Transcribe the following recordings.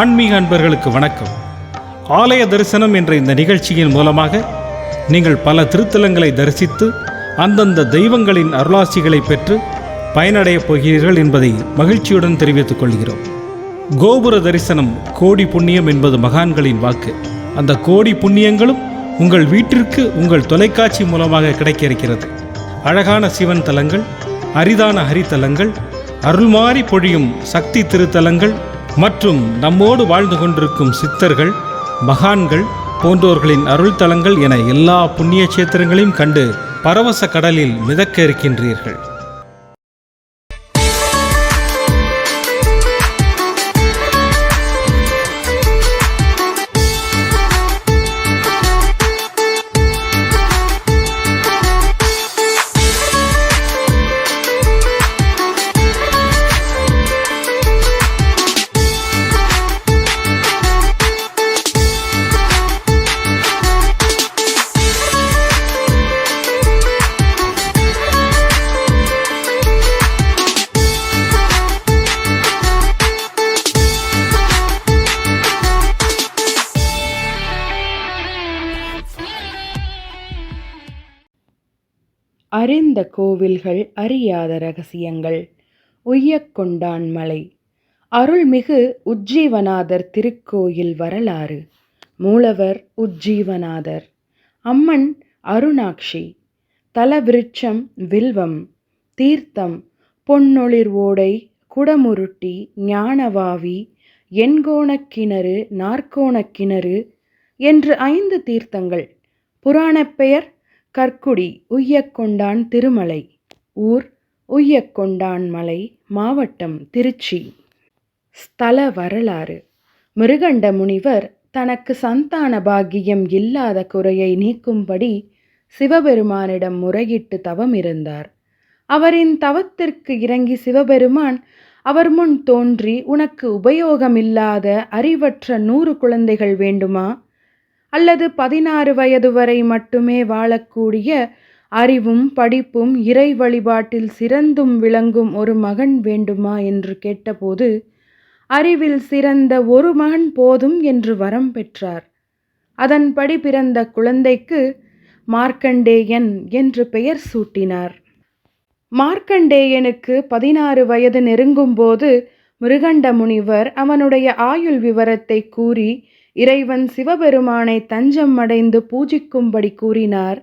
ஆன்மீக அன்பர்களுக்கு வணக்கம். ஆலய தரிசனம் என்ற இந்த நிகழ்ச்சியின் மூலமாக நீங்கள் பல திருத்தலங்களை தரிசித்து அந்தந்த தெய்வங்களின் அருளாசிகளை பெற்று பயனடையப் போகிறீர்கள் என்பதை மகிழ்ச்சியுடன் தெரிவித்துக் கொள்கிறோம். கோபுர தரிசனம் கோடி புண்ணியம் என்பது மகான்களின் வாக்கு. அந்த கோடி புண்ணியங்களும் உங்கள் வீட்டிற்கு உங்கள் தொலைக்காட்சி மூலமாக கிடைக்க இருக்கிறது அழகான சிவன் தலங்கள் அரிதான ஹரித்தலங்கள் அருள்மாறி பொழியும் சக்தி திருத்தலங்கள் மற்றும் நம்மோடு வாழ்ந்து கொண்டிருக்கும் சித்தர்கள் மகான்கள் போன்றோர்களின் அருள் தலங்கள் என எல்லா புண்ணிய சேத்திரங்களையும் கண்டு பரவச கடலில் மிதக்க இருக்கின்றீர்கள். அறிந்த கோவில்கள் அறியாத ரகசியங்கள். உய்யக்கொண்டான் மலை. அருள்மிகு உஜ்ஜீவநாதர் திருக்கோயில் வரலாறு. மூலவர் உஜ்ஜீவநாதர். அம்மன் அருணாக்ஷி. தலவிருட்சம் வில்வம். தீர்த்தம் பொன்னொளிர் ஓடை குடமுருட்டி ஞானவாவி. எண்கோணக் கிணறு கிணறு என்று ஐந்து தீர்த்தங்கள். புராணப் பெயர் கற்குடி உய்யக்கொண்டான் திருமலை. ஊர் உய்யக்கொண்டான் மலை மாவட்டம் திருச்சி. ஸ்தல வரலாறு. மிருகண்ட முனிவர் தனக்கு சந்தான பாக்கியம் இல்லாத குறையை நீக்கும்படி சிவபெருமானிடம் முறையிட்டு தவம் இருந்தார் அவரின் தவத்திற்கு இறங்கி சிவபெருமான் அவர் முன் தோன்றி உனக்கு உபயோகமில்லாத அறிவற்ற நூறு குழந்தைகள் வேண்டுமா? அல்லது பதினாறு வயது வரை மட்டுமே வாழக்கூடிய அறிவும் படிப்பும் இறை வழிபாட்டில் சிறந்தும் விளங்கும் ஒரு மகன் வேண்டுமா என்று கேட்டபோது அறிவில் சிறந்த ஒரு மகன் போதும் என்று வரம் பெற்றார். அதன்படி பிறந்த குழந்தைக்கு மார்க்கண்டேயன் என்று பெயர் சூட்டினார். மார்க்கண்டேயனுக்கு பதினாறு வயது நெருங்கும்போது மிருகண்ட முனிவர் அவனுடைய ஆயுள் விவரத்தை கூறி இறைவன் சிவபெருமானை தஞ்சம் அடைந்து பூஜிக்கும்படி கூறினார்.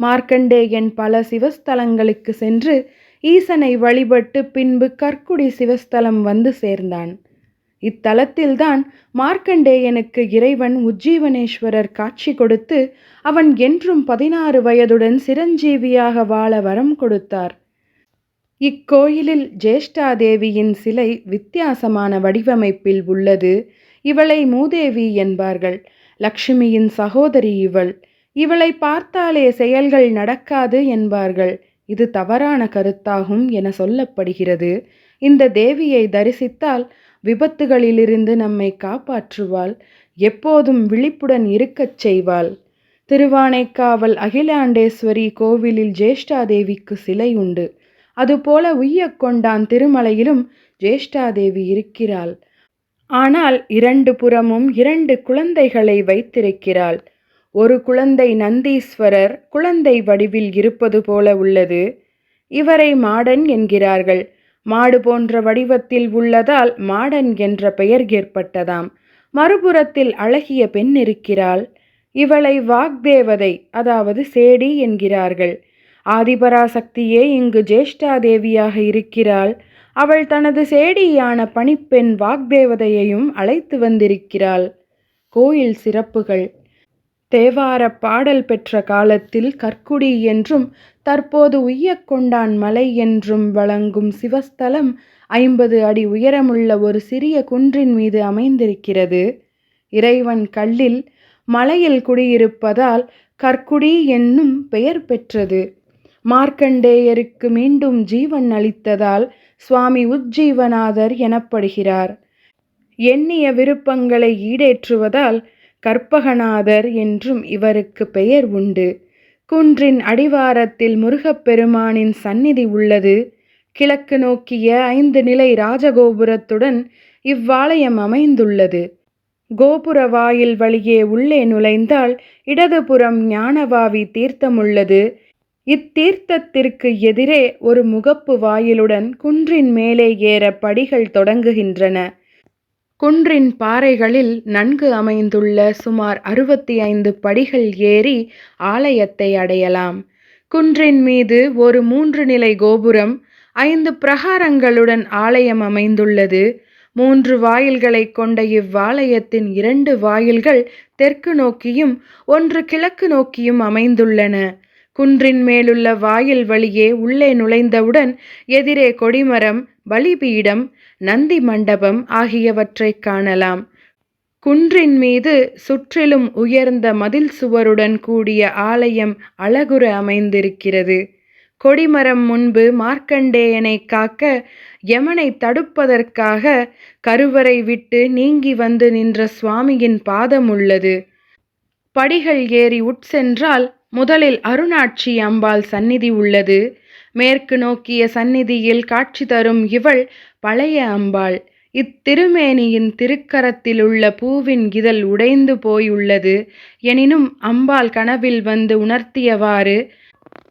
மார்க்கண்டேயன் பல சிவஸ்தலங்களுக்கு சென்று ஈசனை வழிபட்டு பின்பு கற்குடி சிவஸ்தலம் வந்து சேர்ந்தான். இத்தலத்தில்தான் மார்க்கண்டேயனுக்கு இறைவன் உஜ்ஜீவனேஸ்வரர் காட்சி கொடுத்து அவன் என்றும் பதினாறு வயதுடன் சிரஞ்சீவியாக வாழ வரம் கொடுத்தார். இக்கோயிலில் ஜேஷ்டாதேவியின் சிலை வித்தியாசமான வடிவமைப்பில் உள்ளது. இவளை மூதேவி என்பார்கள். லக்ஷ்மியின் சகோதரி இவள். இவளை பார்த்தாலே செயல்கள் நடக்காது என்பார்கள். இது தவறான கருத்தாகும் என சொல்லப்படுகிறது. இந்த தேவியை தரிசித்தால் விபத்துகளிலிருந்து நம்மை காப்பாற்றுவாள். எப்போதும் விழிப்புடன் இருக்கச் செய்வாள். திருவானைக்காவல் அகிலாண்டேஸ்வரி கோவிலில் ஜேஷ்டாதேவிக்கு சிலை உண்டு. அதுபோல உய்யக்கொண்டான் திருமலையிலும் ஜேஷ்டாதேவி இருக்கிறாள். ஆனால் இரண்டு புறமும் இரண்டு குழந்தைகளை வைத்திருக்கிறாள். ஒரு குழந்தை நந்தீஸ்வரர் குழந்தை வடிவில் இருப்பது போல உள்ளது. இவரை மாடன் என்கிறார்கள். மாடு போன்ற வடிவத்தில் உள்ளதால் மாடன் என்ற பெயர் ஏற்பட்டதாம். மறுபுறத்தில் அழகிய பெண் இருக்கிறாள். இவளை வாக்தேவதை அதாவது சேடி என்கிறார்கள். ஆதிபராசக்தியே இங்கு ஜேஷ்டாதேவியாக இருக்கிறாள். அவள் தனது சேடியான பணிப்பெண் வாக்தேவதையையும் அழைத்து வந்திருக்கிறாள். கோயில் சிறப்புகள். தேவார பாடல் பெற்ற காலத்தில் கற்குடி என்றும் தற்போது உய்யக்கொண்டான் மலை என்றும் வழங்கும் சிவஸ்தலம் ஐம்பது அடி உயரமுள்ள ஒரு சிறிய குன்றின் மீது அமைந்திருக்கிறது. இறைவன் கல்லில் மலையில் குடியிருப்பதால் கற்குடி என்னும் பெயர் பெற்றது. மார்க்கண்டேயருக்கு மீண்டும் ஜீவன் அளித்ததால் சுவாமி உஜ்ஜீவநாதர் எனப்படுகிறார். எண்ணிய விருப்பங்களை ஈடேற்றுவதால் கற்பகநாதர் என்றும் இவருக்கு பெயர் உண்டு. குன்றின் அடிவாரத்தில் முருகப்பெருமானின் சந்நிதி உள்ளது. கிழக்கு நோக்கிய ஐந்து நிலை ராஜகோபுரத்துடன் இவ்வாலயம் அமைந்துள்ளது. கோபுர வாயில் வழியே உள்ளே நுழைந்தால் இடதுபுறம் ஞானவாவி தீர்த்தமுள்ளது இத்தீர்த்தத்திற்கு எதிரே ஒரு முகப்பு வாயிலுடன் குன்றின் மேலே ஏற படிகள் தொடங்குகின்றன. குன்றின் பாறைகளில் நன்கு அமைந்துள்ள சுமார் அறுபத்தி ஐந்து படிகள் ஏறி ஆலயத்தை அடையலாம். குன்றின் மீது ஒரு மூன்று நிலை கோபுரம் ஐந்து பிரகாரங்களுடன் ஆலயம் அமைந்துள்ளது. மூன்று வாயில்களைக் கொண்ட இவ்வாலயத்தின் இரண்டு வாயில்கள் தெற்கு நோக்கியும் ஒன்று கிழக்கு நோக்கியும் அமைந்துள்ளன. குன்றின் மேலுள்ள வாயில் வழியே உள்ளே நுழைந்தவுடன் எதிரே கொடிமரம் பலிபீடம் நந்தி மண்டபம் ஆகியவற்றைக் காணலாம். குன்றின் மீது சுற்றிலும் உயர்ந்த மதில் சுவருடன் கூடிய ஆலயம் அழகுற அமைந்திருக்கிறது. கொடிமரம் முன்பு மார்க்கண்டேயனை காக்க யமனை தடுப்பதற்காக கருவறை விட்டு நீங்கி வந்து நின்ற சுவாமியின் பாதம் உள்ளது. படிகள் ஏறி உட்சென்றால் முதலில் அருணாட்சி அம்பாள் சந்நிதி உள்ளது. மேற்கு நோக்கிய சந்நிதியில் காட்சி தரும் இவள் பழைய அம்பாள். இத்திருமேனியின் திருக்கரத்திலுள்ள பூவின் இதழ் உடைந்து போயுள்ளது. எனினும் அம்பாள் கனவில் வந்து உணர்த்தியவாறு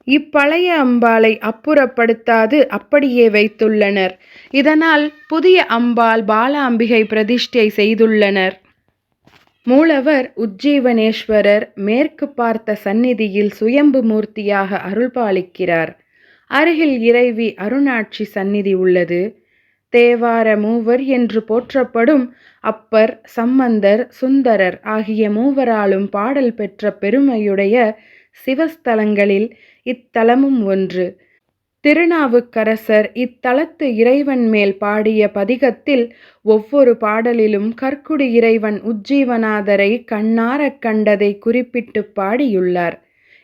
இப்பழைய அம்பாளை அப்புறப்படுத்தாது அப்படியே வைத்துள்ளனர். இதனால் புதிய அம்பாள் பாலாம்பிகை பிரதிஷ்டை செய்துள்ளனர். மூலவர் உஜ்ஜீவனேஸ்வரர் மேற்கு பார்த்த சந்நிதியில் சுயம்பு மூர்த்தியாக அருள்பாலிக்கிறார். அருகில் இறைவி அருணாட்சி சந்நிதி உள்ளது. தேவார மூவர் என்று போற்றப்படும் அப்பர் சம்பந்தர் சுந்தரர் ஆகிய மூவராலும் பாடல் பெற்ற பெருமையுடைய சிவஸ்தலங்களில் இத்தலமும் ஒன்று. திருநாவுக்கரசர் இத்தலத்து இறைவன் மேல் பாடிய பதிகத்தில் ஒவ்வொரு பாடலிலும் கற்குடி இறைவன் உஜ்ஜீவநாதரை கண்ணாரக் கண்டதை குறிப்பிட்டு பாடியுள்ளார்.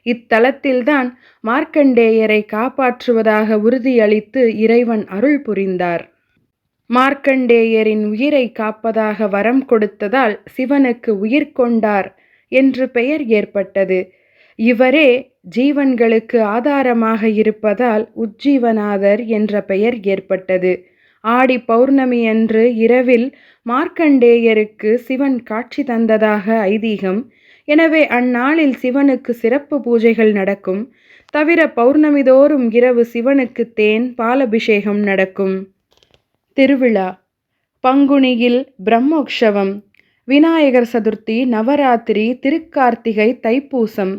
இத்தலத்தில்தான் மார்க்கண்டேயரை காப்பாற்றுவதாக உறுதியளித்து இறைவன் அருள் புரிந்தார். மார்க்கண்டேயரின் உயிரை காப்பதாக வரம் கொடுத்ததால் சிவனுக்கு உயிர் கொண்டார் என்று பெயர் ஏற்பட்டது. இவரே ஜீவன்களுக்கு ஆதாரமாக இருப்பதால் உஜ்ஜீவநாதர் என்ற பெயர் ஏற்பட்டது. ஆடி பௌர்ணமி அன்று இரவில் மார்க்கண்டேயருக்கு சிவன் காட்சி தந்ததாக ஐதீகம். எனவே அந்நாளில் சிவனுக்கு சிறப்பு பூஜைகள் நடக்கும். தவிர பௌர்ணமிதோறும் இரவு சிவனுக்கு தேன் பாலபிஷேகம் நடக்கும். திருவிழா. பங்குனியில் பிரம்மோற்சவம் விநாயகர் சதுர்த்தி நவராத்திரி திருக்கார்த்திகை தைப்பூசம்.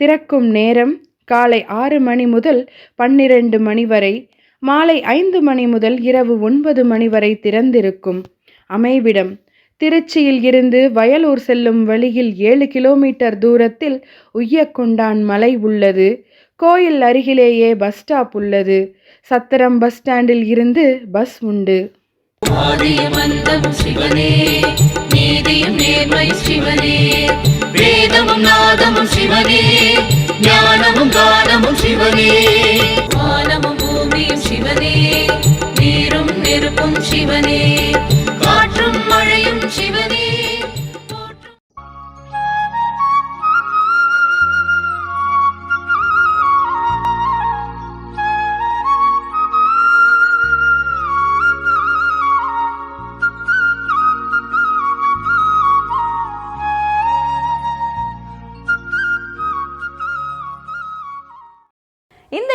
திறக்கும் நேரம் காலை ஆறு மணி முதல் பன்னிரண்டு மணி வரை மாலை ஐந்து மணி முதல் இரவு ஒன்பது மணி வரை திறந்திருக்கும். அமைவிடம். திருச்சியில் இருந்து வயலூர் செல்லும் வழியில் ஏழு கிலோமீட்டர் தூரத்தில் உய்யக்கொண்டான் மலை உள்ளது. கோயில் அருகிலேயே பஸ் ஸ்டாப் உள்ளது. சத்திரம் பஸ் ஸ்டாண்டில் இருந்து பஸ் உண்டு. ஆதியும் அந்தமும் சிவனே நீதியும் நேர்மை சிவனே. வேதமும் நாதமும் சிவனே ஞானமும் கானமும் சிவனே. வானமும் பூமியும் சிவனே நீரும் நெருப்பும் சிவனே. காற்றும் மழையும் சிவனே.